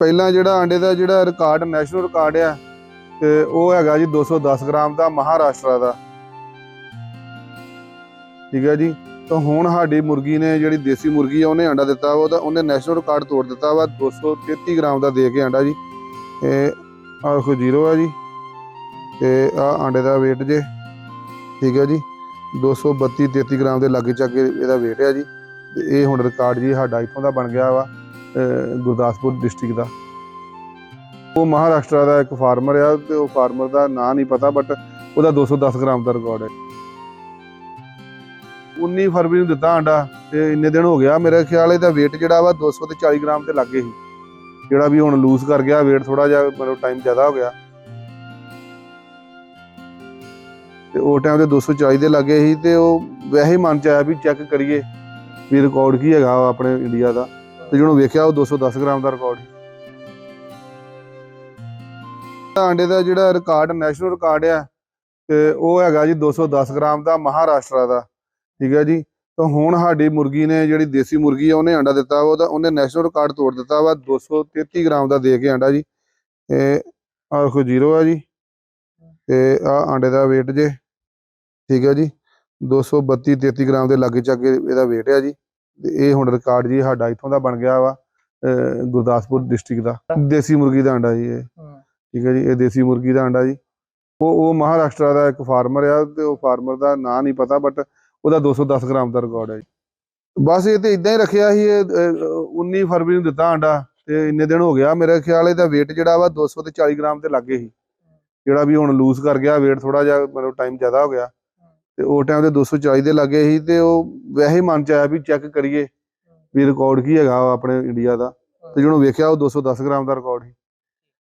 ਪਹਿਲਾਂ ਜਿਹੜਾ ਆਂਡੇ ਦਾ ਜਿਹੜਾ ਰਿਕਾਰਡ ਨੈਸ਼ਨਲ ਰਿਕਾਰਡ ਆ, ਤੇ ਉਹ ਹੈਗਾ ਜੀ 210 ਗ੍ਰਾਮ ਦਾ ਮਹਾਰਾਸ਼ਟਰ ਦਾ। ਠੀਕ ਹੈ ਜੀ? ਤਾਂ ਹੁਣ ਸਾਡੀ ਮੁਰਗੀ ਨੇ ਜਿਹੜੀ ਦੇਸੀ ਮੁਰਗੀ ਆ, ਉਹਨੇ ਆਂਡਾ ਦਿੱਤਾ ਵਾ, ਉਹਦਾ ਉਹਨੇ ਨੈਸ਼ਨਲ ਰਿਕਾਰਡ ਤੋੜ ਦਿੱਤਾ ਵਾ 233 ਗ੍ਰਾਮ ਦਾ ਦੇ ਕੇ ਆਂਡਾ ਜੀ। ਇਹ ਆਹ ਦੇਖੋ ਜ਼ੀਰੋ ਆ ਜੀ, ਤੇ ਆ ਆਂਡੇ ਦਾ weight ਜੇ, ਠੀਕ ਹੈ ਜੀ? 232 33 ਗ੍ਰਾਮ ਦੇ ਲਾਗੇ ਚੱਕੇ ਇਹਦਾ weight ਆ ਜੀ। ਤੇ ਇਹ ਹੁਣ ਰਿਕਾਰਡ ਜੀ ਸਾਡਾ ਇੱਥੋਂ ਦਾ ਬਣ ਗਿਆ ਵਾ। ਗੁਰਦਾਸਪੁਰ ਡਿਸਟ੍ਰਿਕਟ ਦਾ। ਉਹ ਮਹਾਰਾਸ਼ਟਰ ਦਾ ਇੱਕ ਫਾਰਮਰ ਆ ਤੇ ਉਹ ਫਾਰਮਰ ਦਾ ਨਾਂ ਨਹੀਂ ਪਤਾ ਬਟ ਉਹਦਾ 210 ਗ੍ਰਾਮ ਦਾ ਰਿਕਾਰਡ ਹੈ। 19 ਫਰਵਰੀ ਨੂੰ ਦਿੱਤਾ ਆਂਡਾ ਤੇ ਇੰਨੇ ਦਿਨ ਹੋ ਗਿਆ। ਮੇਰੇ ਖਿਆਲ ਇਹਦਾ weight ਜਿਹੜਾ ਵਾ 200 ਤੇ 40 ਗ੍ਰਾਮ ਤੇ ਲੱਗੇ ਸੀ। ਜਿਹੜਾ ਵੀ ਹੁਣ ਲੂਜ਼ ਕਰ ਗਿਆ, weight ਥੋੜਾ ਜਿਹਾ ਮਤਲਬ ਟਾਈਮ ਜ਼ਿਆਦਾ ਹੋ ਗਿਆ। ਤੇ ਉਹ ਟਾਈਮ ਤੇ 240 ਦੇ ਲੱਗੇ ਸੀ ਤੇ ਉਹ ਵੈਸੇ ਹੀ ਮਨ ਚ ਆਇਆ ਵੀ ਚੈੱਕ ਕਰੀਏ ਵੀ ਰਿਕਾਰਡ ਕੀ ਹੈਗਾ ਵਾ ਆਪਣੇ ਇੰਡੀਆ ਦਾ। ਤੇ ਜਦੋਂ ਵੇਖਿਆ ਉਹ 210 ਗ੍ਰਾਮ ਦਾ ਰਿਕਾਰਡ ਆਂਡੇ ਦਾ ਜਿਹੜਾ ਰਿਕਾਰਡ ਨੈਸ਼ਨਲ ਰਿਕਾਰਡ ਆ, ਤੇ ਉਹ ਹੈਗਾ ਜੀ 210 ਗ੍ਰਾਮ ਦਾ ਮਹਾਰਾਸ਼ਟਰ ਦਾ, ਠੀਕ ਹੈ ਜੀ। ਤਾਂ ਹੁਣ ਸਾਡੀ ਮੁਰਗੀ ਨੇ ਜਿਹੜੀ ਦੇਸੀ ਮੁਰਗੀ ਆ, ਉਹਨੇ ਆਂਡਾ ਦਿੱਤਾ ਵਾ, ਉਹਦਾ ਉਹਨੇ ਨੈਸ਼ਨਲ ਰਿਕਾਰਡ ਤੋੜ ਦਿੱਤਾ ਵਾ 233 ਗ੍ਰਾਮ ਦਾ ਦੇ ਕੇ ਆਂਡਾ ਜੀ। ਇਹ ਆਹ ਦੇਖੋ ਜ਼ੀਰੋ ਆ ਜੀ, ਤੇ ਆ ਆਂਡੇ ਦਾ weight ਜੇ, ਠੀਕ ਹੈ ਜੀ 232 33 ਗ੍ਰਾਮ ਦੇ ਲਾਗੇ ਚੱਕੇ ਇਹਦਾ weight ਆ ਜੀ। ਇਹ ਹੁਣ ਰਿਕਾਰਡ ਜੀ ਸਾਡਾ ਇੱਥੋਂ ਦਾ ਬਣ ਗਿਆ ਵਾ ਗੁਰਦਾਸਪੁਰ ਡਿਸਟ੍ਰਿਕਟ ਦਾ। ਦੇਸੀ ਮੁਰਗੀ ਦਾ ਅੰਡਾ ਜੀ ਇਹ। ਠੀਕ ਹੈ ਜੀ ਇਹ ਦੇਸੀ ਮੁਰਗੀ ਦਾ ਅੰਡਾ ਜੀ। ਉਹ ਉਹ ਮਹਾਰਾਸ਼ਟਰ ਦਾ ਇੱਕ ਫਾਰਮਰ ਆ ਤੇ ਉਹ ਫਾਰਮਰ ਦਾ ਨਾਂ ਨਹੀਂ ਪਤਾ ਬਟ ਉਹਦਾ 210 ਗ੍ਰਾਮ ਦਾ ਰਿਕਾਰਡ ਹੈ ਜੀ। ਬਸ ਇਹ ਤੇ ਇਦਾਂ ਹੀ ਰੱਖਿਆ ਸੀ ਇਹ ਅਹ, 19 ਫਰਵਰੀ ਨੂੰ ਦਿੱਤਾ ਅੰਡਾ ਤੇ ਇੰਨੇ ਦਿਨ ਹੋ ਗਿਆ। ਮੇਰੇ ਖਿਆਲ ਇਹਦਾ weight ਜਿਹੜਾ ਵਾ 200 ਤੇ 40 ਗ੍ਰਾਮ ਤੇ ਲੱਗੇ ਸੀ। ਜਿਹੜਾ ਵੀ ਹੁਣ ਲੂਜ਼ ਕਰ ਗਿਆ weight ਥੋੜਾ ਜਿਹਾ ਮਤਲਬ ਟਾਈਮ ਜ਼ਿਆਦਾ ਹੋ ਗਿਆ। ਤੇ ਉਹ ਟਾਈਮ ਤੇ 240 ਦੇ ਲੱਗੇ ਸੀ ਤੇ ਉਹ ਵੈਸੇ ਮਨ ਚ ਆਇਆ ਵੀ ਚੈੱਕ ਕਰੀਏ ਵੀ ਰਿਕਾਰਡ ਕੀ ਹੈਗਾ ਆਪਣੇ ਇੰਡੀਆ ਦਾ। ਤੇ ਜਦੋਂ ਵੇਖਿਆ ਉਹ 210 ਗ੍ਰਾਮ ਦਾ ਰਿਕਾਰਡ ਸੀ।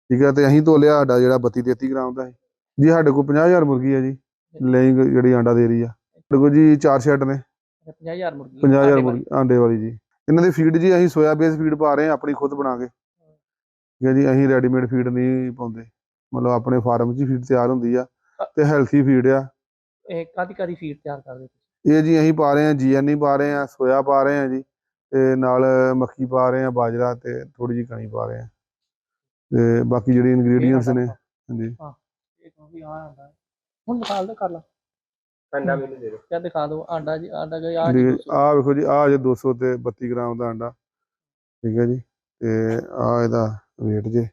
ਠੀਕ ਹੈ ਤੇ ਅਸੀਂ ਤੋਲਿਆ ਸਾਡਾ ਜਿਹੜਾ 32 33 ਗ੍ਰਾਮ ਦਾ ਹੈ ਜੀ ਸਾਡੇ ਕੋਲ 50000 ਮੁਰਗੀ ਹੈ ਜੀ ਲਈ ਜਿਹੜੀ ਆਂਡਾ ਦੇ ਰਹੀ ਆ। ਸਾਡੇ ਕੋਲ ਜੀ ਚਾਰ ਸ਼ੈਡ ਨੇ। 50000 ਮੁਰਗੀ 50000 ਮੁਰਗੀ ਆਂਡੇ ਵਾਲੀ ਜੀ। ਇਹਨਾਂ ਦੀ ਫੀਡ ਜੀ ਅਸੀਂ ਸੋਇਆ ਬੇਸ ਫੀਡ ਪਾ ਰਹੇ ਹਾਂ ਆਪਣੀ ਖੁਦ ਬਣਾ ਕੇ। ਠੀਕ ਹੈ ਜੀ ਅਸੀਂ ਰੈਡੀਮੇਡ ਫੀਡ ਨਹੀਂ ਪਾਉਂਦੇ। ਮਤਲਬ ਆਪਣੇ ਫਾਰਮ 'ਚ ਫੀਡ ਤਿਆਰ ਹੁੰਦੀ ਆ ਤੇ ਹੈਲਥੀ ਫੀਡ ਆ। ਇਹ ਕਾਦੀ ਕਾਦੀ ਫੀਡ ਤਿਆਰ ਕਰਦੇ ਤੁਸੀਂ? ਇਹ ਜੀ ਅਸੀਂ ਪਾ ਰਹੇ ਹਾਂ ਜੀਐਨਈ ਪਾ ਰਹੇ ਹਾਂ ਸੋਇਆ ਪਾ ਰਹੇ ਹਾਂ ਜੀ ਤੇ ਨਾਲ ਮੱਕੀ ਪਾ ਰਹੇ ਹਾਂ ਬਾਜਰਾ ਤੇ ਥੋੜੀ ਜਿਹੀ ਕਣੀ ਪਾ ਰਹੇ ਹਾਂ। ਤੇ ਬਾਕੀ ਜਿਹੜੇ ਇਨਗਰੀਡੀਅੰਟਸ ਨੇ ਹਾਂਜੀ। ਇਹ ਕਹੋ ਵੀ ਆ ਆਂਡਾ ਹੁਣ ਦਿਖਾ ਦੇ ਕਰ ਲਾ। ਅੰਡਾ ਮੈਨੂੰ ਦੇ ਦਿਓ। ਕਿਆ ਦਿਖਾ ਦੋ ਆਂਡਾ ਜੀ ਆਂਡਾ ਗਿਆ ਆ ਜੀ ਆ ਵੇਖੋ ਜੀ ਆ ਜੇ 200 ਤੇ 32 ਗ੍ਰਾਮ ਦਾ ਅੰਡਾ ਠੀਕ ਹੈ ਜੀ ਤੇ ਆ ਇਹਦਾ weight ਜੇ।